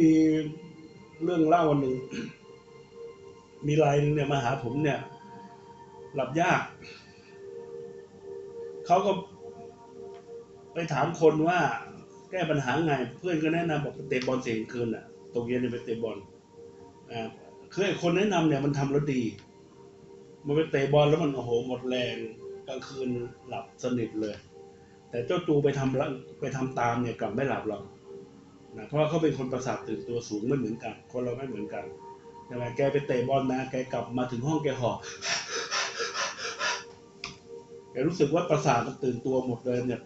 มีเรื่องเล่าวันหนึ่ง มีรายหนึงเนี่ยมาหาผมเนี่ย หลับยาก เขาก็ไปถามคนว่าแก้ปัญหาไง เพื่อนก็แนะนำบอกเตะบอลเสียงคืนอะตกเย็นเนี่ยไปเตะบอลอ่าคือไอ้คนแนะนำเนี่ยมันทำแล้วดี มันไปเตะบอลแล้วมันโอ้โหหมดแรงกลางคืนหลับสนิทเลย แต่เจ้าตูไปทำไปทำตามเนี่ยกลับไม่หลับหรอก นะเพราะเขาเป็นคนประสาทตื่นตัวสูงไม่เหมือนกัน คนเราไม่เหมือนกันใช่ไหมแกไปเตะบอลนะแกกลับมาถึงห้องแกหอบแกรู้สึกว่าประสาทมันตื่นตัวหมดเลยเนี่ย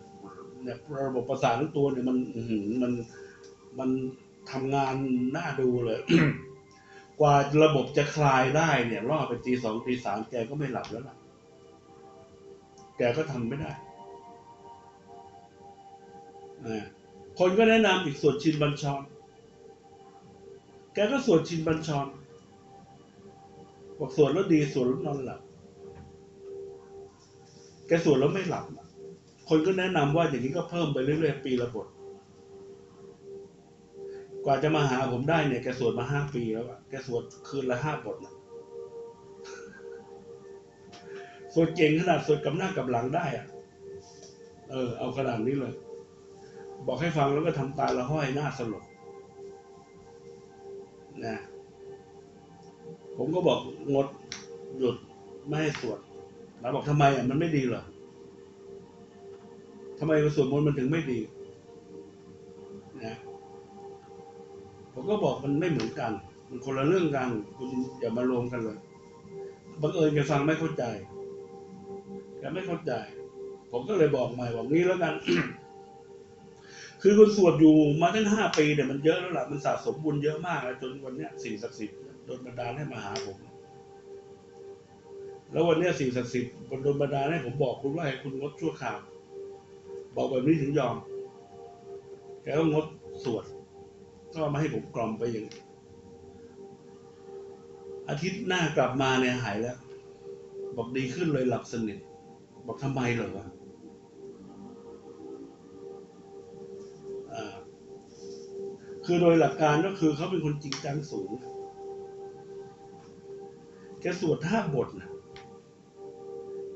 เนี่ยระบบประสาททั้งตัวเนี่ยมันมันมันทำงานน่าดูเลย กว่าระบบจะคลายได้เนี่ยรอดไปตีสองตีสามแกก็ไม่หลับแล้วล่ะ แกก็ทำไม่ได้อ่า คนก็แนะนำอีกสวดชินบัญชร แกก็สวดชินบัญชรบอกสวดแล้วดีสวดแล้วนอนหลับ แกสวดแล้วไม่หลับ คนก็แนะนำว่าอย่างนี้ก็เพิ่มไปเรื่อยๆปีละบท กว่าจะมาหาผมได้เนี่ย แกสวดมาห้าปีแล้วอะแกสวดคืนละห้าบทนะสวดเก่งขนาดสวดกับหน้ากับหลังได้อะเออ เอาขนาดนี้เลย บอกให้ฟังแล้วก็ทำตาละห้อยหน้าสลบนะผมก็บอกงดหยุดไม่ให้สวดแล้วบอกทำไมอะมันไม่ดีเหรอทำไมสวดมนต์มันถึงไม่ดีนะผมก็บอกมันไม่เหมือนกัน มันคนละเรื่องกัน คุณอย่ามารวมกันเลยบังเอิญแกฟังไม่เข้าใจแกไม่เข้าใจ ผมก็เลยบอกใหม่บอกงี้แล้วกัน คือคุณสวดอยู่มาตั้งห้าปีเนี่ยมันเยอะแล้วล่ะมันสะสมบุญเยอะมากแล้วจนวันเนี้ยสิ่งศักดิ์สิทธิ์โดนบันดาลให้มาหาผม แล้ววันเนี้ยสิ่งศักดิ์สิทธิ์โดนบันดาลให้ผมบอกคุณว่าให้คุณงดชั่วคราวบอกแบบนี้ถึงยอมแกก็งดสวด ก็มาให้ผมกล่อมไปอย่างอาทิตย์หน้ากลับมาเนี่ยหายแล้ว บอกดีขึ้นเลยหลับสนิท บอกทำไมเหรอวะ คือโดยหลักการก็คือเขาเป็นคนจริงจังสูง แกสวดห้าบทนะ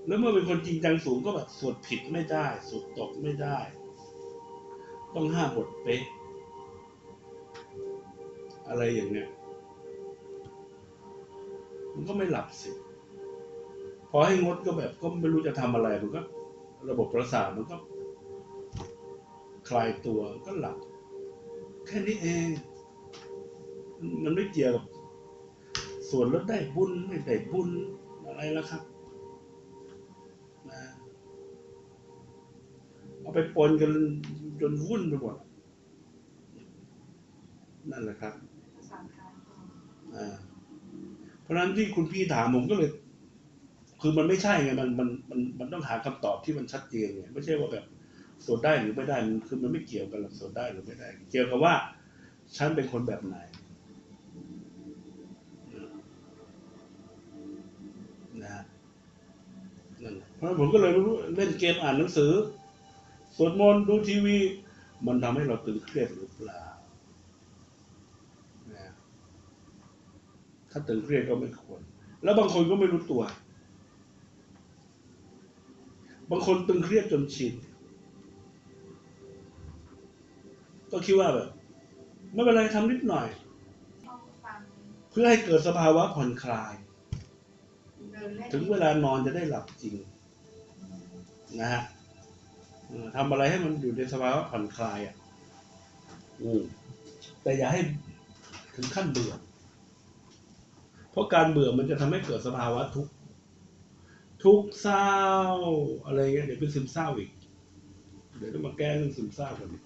แล้วเมื่อเป็นคนจริงจังสูงก็แบบสวดผิดไม่ได้ สวดตกไม่ได้ ต้องห้าบทเป๊ะ อะไรอย่างเนี้ย มันก็ไม่หลับสิพอให้งดก็แบบก็ไม่รู้จะทำอะไรมันก็ ระบบประสาทมันก็ คลายตัวก็หลับ แค่นี้เอง มันไม่เกี่ยวกับส่วนลดได้บุญไม่ได้บุญอะไรแล้วครับนะเอาไปปนกันจนวุ่นไปหมดนั่นแหละครับเพราะฉะนั้นที่คุณพี่ถามผมก็เลย คือมันไม่ใช่ไงมันมันมันมันต้องหาคำตอบที่มันชัดเจนไงไม่ใช่ว่าแบบ สวดได้หรือไม่ได้มันคือมันไม่เกี่ยวกันหรอกสวดได้หรือไม่ได้ เกี่ยวกับว่า ฉันเป็นคนแบบไหนนะนั่นเพราะผมก็เลยรู้เล่นเกมอ่านหนังสือ สวดมนต์ดูทีวี มันทำให้เราตึงเครียดหรือเปล่านะถ้าตึงเครียดก็ไม่ควร แล้วบางคนก็ไม่รู้ตัว บางคนตึงเครียดจนชิน ก็คิดว่าแบบ ไม่เป็นไรทำนิดหน่อยชอบฟังเพื่อให้เกิดสภาวะผ่อนคลายเดินเล่นถึงเวลานอนจะได้หลับจริง นะฮะเออทำอะไรให้มันอยู่ในสภาวะผ่อนคลายอะอืมแต่อย่าให้ถึงขั้นเบื่อ เพราะการเบื่อมันจะทำให้เกิดสภาวะทุกข์ ทุกข์เศร้าอะไรเงี้ยเดี๋ยวเป็นซึมเศร้าอีก เดี๋ยวต้องมาแก้เรื่องซึมเศร้ากันอีกเพ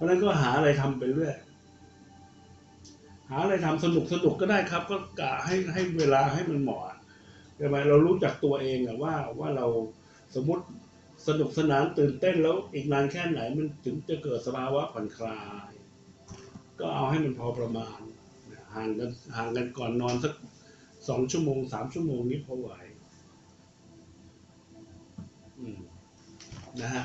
ราะนั้นก็หาอะไรทำไปเรื่อยหาอะไรทำสนุกสนุกก็ได้ครับ ก็กะให้ให้เวลาให้มันเหมาะใช่ไหมเรารู้จักตัวเองอะว่าว่าเราสมมติสนุกสนานตื่นเต้นแล้วอีกนานแค่ไหนมันถึงจะเกิดสภาวะผ่อนคลาย ก็เอาให้มันพอประมาณห่างกันห่างกันก่อนนอนสักสองชั่วโมงสามชั่วโมงนี้พอไหวนะฮะ